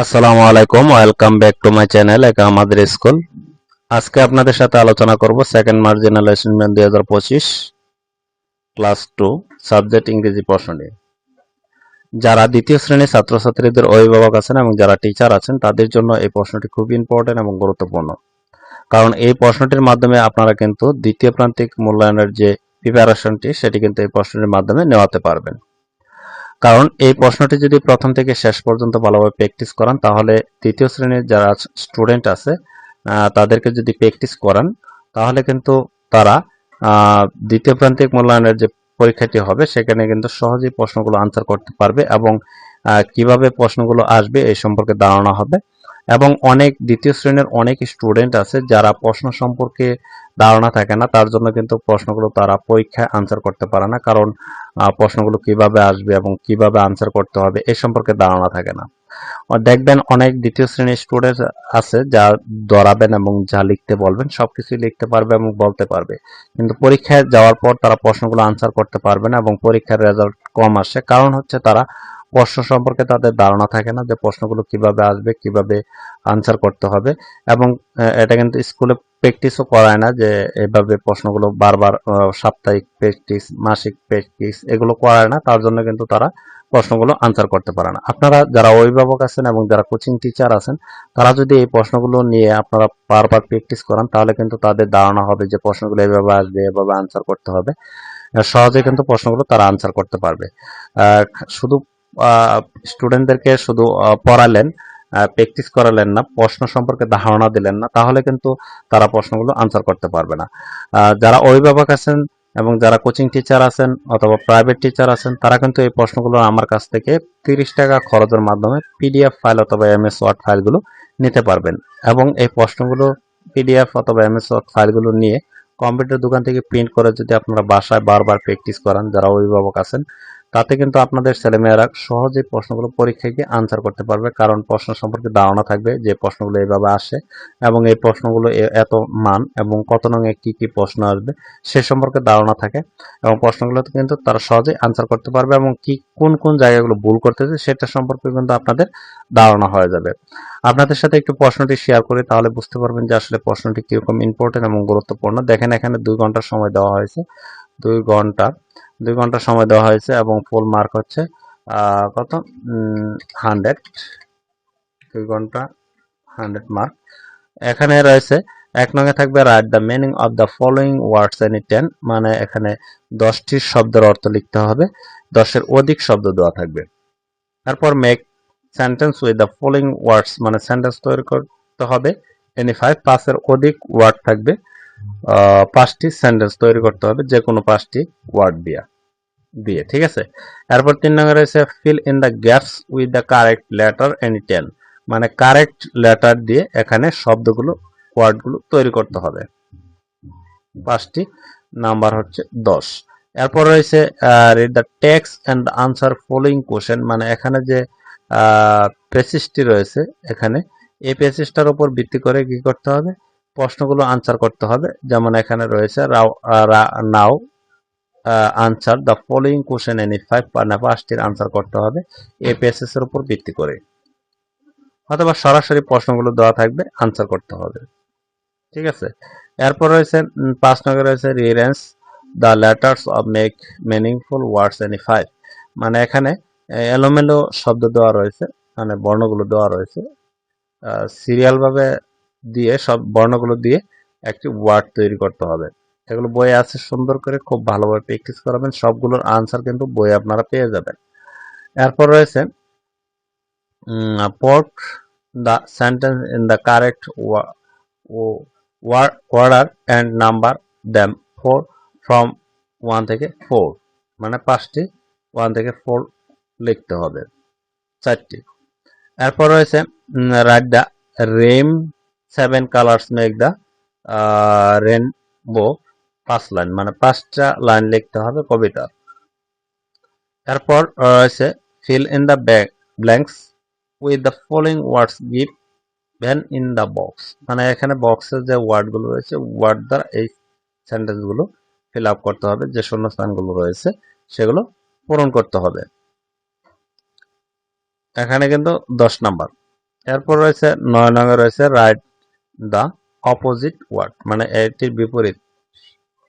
আসসালামু আলাইকুম, welcome back to my channel একা আমাদের স্কুল। আজকে আপনাদের সাথে আলোচনা করব সেকেন্ড মার্জিনাল অ্যাসাইনমেন্ট দুই হাজার পঁচিশ ক্লাস টু সাবজেক্ট ইংরেজি প্রশ্ন যারা দ্বিতীয় শ্রেণির ছাত্রছাত্রীদের অভিভাবক আছেন এবং যারা টিচার আছেন, তাদের জন্য এই প্রশ্নটি খুব ইম্পর্টেন্ট এবং গুরুত্বপূর্ণ। কারণ এই প্রশ্নটির মাধ্যমে আপনারা কিন্তু দ্বিতীয় প্রান্তিক মূল্যায়নের যে প্রিপারেশনটি সেটি কিন্তু এই প্রশ্নটির মাধ্যমে নেওয়াতে পারবেন। কারণ এই প্রশ্নটি যদি প্রথম থেকে শেষ পর্যন্ত ভালোভাবে প্র্যাকটিস করান, তাহলে তৃতীয় শ্রেণির যারা স্টুডেন্ট আছে তাদেরকে যদি প্র্যাকটিস করান, তাহলে কিন্তু তারা দ্বিতীয় প্রান্তিক মূল্যায়নের যে পরীক্ষাটি হবে, সেখানে কিন্তু সহজেই প্রশ্নগুলো আনসার করতে পারবে এবং কীভাবে প্রশ্নগুলো আসবে এই সম্পর্কে ধারণা হবে। এবং অনেক দ্বিতীয় শ্রেণির অনেক স্টুডেন্ট আছে যারা প্রশ্ন সম্পর্কে ধারণা থাকে না, তার জন্য কিন্তু প্রশ্নগুলো তারা পরীক্ষায় আনসার করতে পারে না। কারণ প্রশ্নগুলো কীভাবে আসবে এবং কীভাবে আনসার করতে হবে এ সম্পর্কে ধারণা থাকে না। দেখবেন অনেক দ্বিতীয় শ্রেণির স্টুডেন্ট আছে যা ধরাবেন এবং যা লিখতে বলবেন, সবকিছুই লিখতে পারবে এবং বলতে পারবে। কিন্তু পরীক্ষায় যাওয়ার পর তারা প্রশ্নগুলো আনসার করতে পারবে না এবং পরীক্ষার রেজাল্ট কম আসে। কারণ হচ্ছে তারা প্রশ্ন সম্পর্কে তাদের ধারণা থাকে না যে প্রশ্নগুলো কীভাবে আসবে, কীভাবে আনসার করতে হবে এবং এটা কিন্তু স্কুলে প্র্যাকটিসও করায় না যে এভাবে প্রশ্নগুলো বারবার সাপ্তাহিক প্র্যাকটিস মাসিক প্র্যাকটিস এগুলো করায় না, তার জন্য কিন্তু তারা প্রশ্নগুলো আনসার করতে পারে না। আপনারা যারা অভিভাবক আছেন এবং যারা কোচিং টিচার আছেন, তারা যদি এই প্রশ্নগুলো নিয়ে আপনারা বারবার প্র্যাকটিস করান, তাহলে কিন্তু তাদের ধারণা হবে যে প্রশ্নগুলো এভাবে আসবে, এভাবে আনসার করতে হবে। সহজে কিন্তু প্রশ্নগুলো তারা আনসার করতে পারবে। শুধু স্টুডেন্টদেরকে শুধু পড়ালেন প্র্যাকটিস করালেন না, প্রশ্ন সম্পর্কে ধারণা দিলেন না, তাহলে কিন্তু তারা প্রশ্নগুলো আনসার করতে পারবে না। যারা অভিভাবক আছেন এবং যারা কোচিং টিচার আছেন অথবা প্রাইভেট টিচার আছেন, তারা কিন্তু এই প্রশ্নগুলো আমার কাছ থেকে তিরিশ টাকা খরচের মাধ্যমে পিডিএফ ফাইল অথবা এমএস ওয়ার্ড ফাইলগুলো নিতে পারবেন। এবং এই প্রশ্নগুলো পিডিএফ অথবা এম এস ওয়ার্ড ফাইলগুলো নিয়ে কম্পিউটার দোকান থেকে প্রিন্ট করে যদি আপনারা বাসায় বারবার প্র্যাকটিস করান, যারা অভিভাবক আছেন তাতে কিন্তু আপনাদের ছেলেমেয়েরা সহজে প্রশ্নগুলো পরীক্ষায় গিয়ে আনসার করতে পারবে। কারণ প্রশ্ন সম্পর্কে ধারণা থাকবে যে প্রশ্নগুলো এইভাবে আসে এবং এই প্রশ্নগুলো এত মান এবং কত নঙে কি কি প্রশ্ন আসবে সে সম্পর্কে ধারণা থাকে এবং প্রশ্নগুলোতে কিন্তু তারা সহজেই আনসার করতে পারবে এবং কি, কোন কোন জায়গাগুলো ভুল করতেছে সেটা সম্পর্কে কিন্তু আপনাদের ধারণা হয়ে যাবে। আপনাদের সাথে একটু প্রশ্নটি শেয়ার করি, তাহলে বুঝতে পারবেন যে আসলে প্রশ্নটি কীরকম ইম্পর্টেন্ট এবং গুরুত্বপূর্ণ। দেখেন এখানে দুই ঘণ্টার সময় দেওয়া হয়েছে। দুই ঘণ্টা দুই ঘণ্টা সময় দেওয়া হয়েছে এবং ফুল মার্ক হচ্ছে কত? হান্ড্রেড দুই ঘণ্টা হান্ড্রেড মার্ক এখানে রয়েছে, এক নঙ্গে থাকবে write the meaning of the following words any ten মানে এখানে দশটি শব্দের অর্থ লিখতে হবে, দশের অধিক শব্দ দেওয়া থাকবে। তারপর make sentence with the following words মানে সেন্টেন্স তৈরি করতে হবে এনি ফাইভ পাঁচের অধিক ওয়ার্ড থাকবে। পাঁচটি সেন্টেন্স তৈরি করতে হবে যে কোনো পাঁচটি ওয়ার্ড দিয়া, দিয়ে, ঠিক আছে? এরপর তিন নম্বরে রয়েছে fill in the gaps with the correct letter any ten মানে কারেক্ট লেটার দিয়ে এখানে শব্দগুলো, ওয়ার্ডগুলো তৈরি করতে হবে। পাঁচটি, নাম্বার হচ্ছে দশ। এরপর রয়েছে read the text and answer following question মানে এখানে যে পেসিসটি রয়েছে, এখানে এই পেসিসটার উপর ভিত্তি করে কি করতে হবে? প্রশ্নগুলো আনসার করতে হবে। যেমন এখানে রয়েছে now answer the following question any five মানে পাঁচটির আনসার করতে হবে এই পেসেস এর উপর ভিত্তি করে। অথবা সরাসরি প্রশ্নগুলো দেওয়া থাকবে আনসার করতে হবে। ঠিক আছে? এরপর রয়েছে পাঁচ নম্বরে রয়েছে rearrange the letters of make meaningful words any five মানে এখানে এলোমেলো শব্দ দেওয়া রয়েছে মানে বর্ণগুলো দেওয়া রয়েছে। সিরিয়াল ভাবে দিয়ে, সব বর্ণগুলো দিয়ে একটি ওয়ার্ড তৈরি করতে হবে। এগুলো বইয়ে আছে, সুন্দর করে খুব ভালোভাবে প্র্যাকটিস করাবেন। সবগুলোর আনসার কিন্তু বইয়ে আপনারা পেয়ে যাবেন। এরপর রয়েছে put the sentence in the correct order and number them four from one থেকে ফোর মানে পাঁচটি ওয়ান থেকে ফোর লিখতে হবে। চারটি। এরপর রয়েছে write the rhyme seven colours make the rainbow পাঁচ লাইন মানে পাঁচটা লাইন লিখতে হবে কবিতা। এরপর রয়েছে fill in the blanks with the following words given in the box মানে এখানে বক্সের যে ওয়ার্ডগুলো রয়েছে ওয়ার্ড দ্বারা এই সেন্টেন্সগুলো ফিল আপ করতে হবে, যে শূন্যস্থানগুলো রয়েছে, সেগুলো পূরণ করতে হবে। এখানে কিন্তু দশ নাম্বার এরপর রয়েছে নয় নঙ্গে রয়েছে রাইট দ্য অপোজিট ওয়ার্ড মানে এটির বিপরীত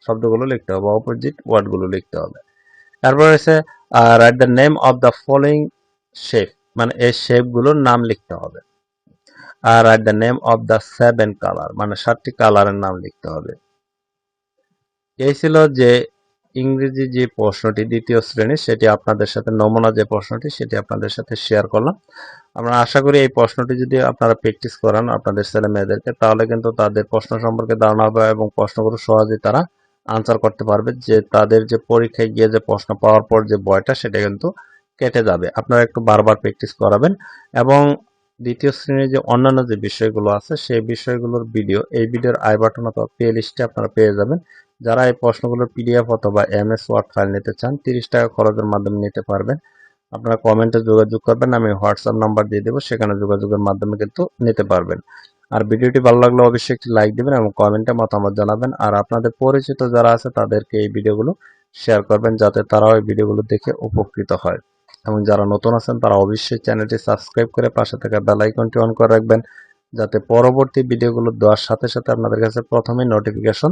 শব্দগুলো লিখতে হবে অপোজিট ওয়ার্ডগুলো লিখতে হবে। তারপর রয়েছে write the name of the following shape মানে এই শেপগুলোর নাম লিখতে হবে। আর write the name of the seven colour মানে সাতটি কালারের নাম লিখতে হবে। এই ছিল যে ইংরেজি যে প্রশ্নটি দ্বিতীয় শ্রেণির, সেটি আপনাদের সাথে নমুনা যে প্রশ্নটি, সেটি আপনাদের সাথে শেয়ার করলাম। আমরা আশা করি এই প্রশ্নটি যদি আপনারা প্র্যাকটিস করান আপনাদের ছেলে মেয়েদেরকে, তাহলে কিন্তু তাদের প্রশ্ন সম্পর্কে ধারণা হবে এবং প্রশ্নগুলো সহজেই তারা আনসার করতে পারবে। যে তাদের যে পরীক্ষায় গিয়ে যে প্রশ্ন পাওয়ার পর যে ভয়টা সেটা কিন্তু কেটে যাবে। আপনারা একটু বারবার প্র্যাকটিস করাবেন। এবং দ্বিতীয় শ্রেণির যে অন্যান্য যে বিষয়গুলো আছে, সেই বিষয়গুলোর ভিডিও এই ভিডিওর আই বাটন অথবা প্লে লিস্টে আপনারা পেয়ে যাবেন। যারা এই প্রশ্নগুলোর পিডিএফ অথবা এমএস ওয়ার্ড ফাইল নিতে চান, তিরিশ টাকা খরচের মাধ্যমে নিতে পারবেন। আপনারা কমেন্টে যোগাযোগ করবেন, আমি হোয়াটসঅ্যাপ নাম্বার দিয়ে দেবো, সেখানে যোগাযোগের মাধ্যমে কিন্তু নিতে পারবেন। আর ভিডিওটি ভালো লাগলে অবশ্যই একটি লাইক দিবেন এবং কমেন্টে মতামত জানাবেন। আর আপনাদের পরিচিত যারা আছে, তাদেরকে এই ভিডিওগুলো শেয়ার করবেন, যাতে তারাও এই ভিডিওগুলো দেখে উপকৃত হয়। এবং যারা নতুন আছেন, তারা অবশ্যই চ্যানেলটি সাবস্ক্রাইব করে পাশে থাকা বেল আইকনটি অন করে রাখবেন, যাতে পরবর্তী ভিডিওগুলো দেওয়ার সাথে সাথে আপনাদের কাছে প্রথমেই নোটিফিকেশন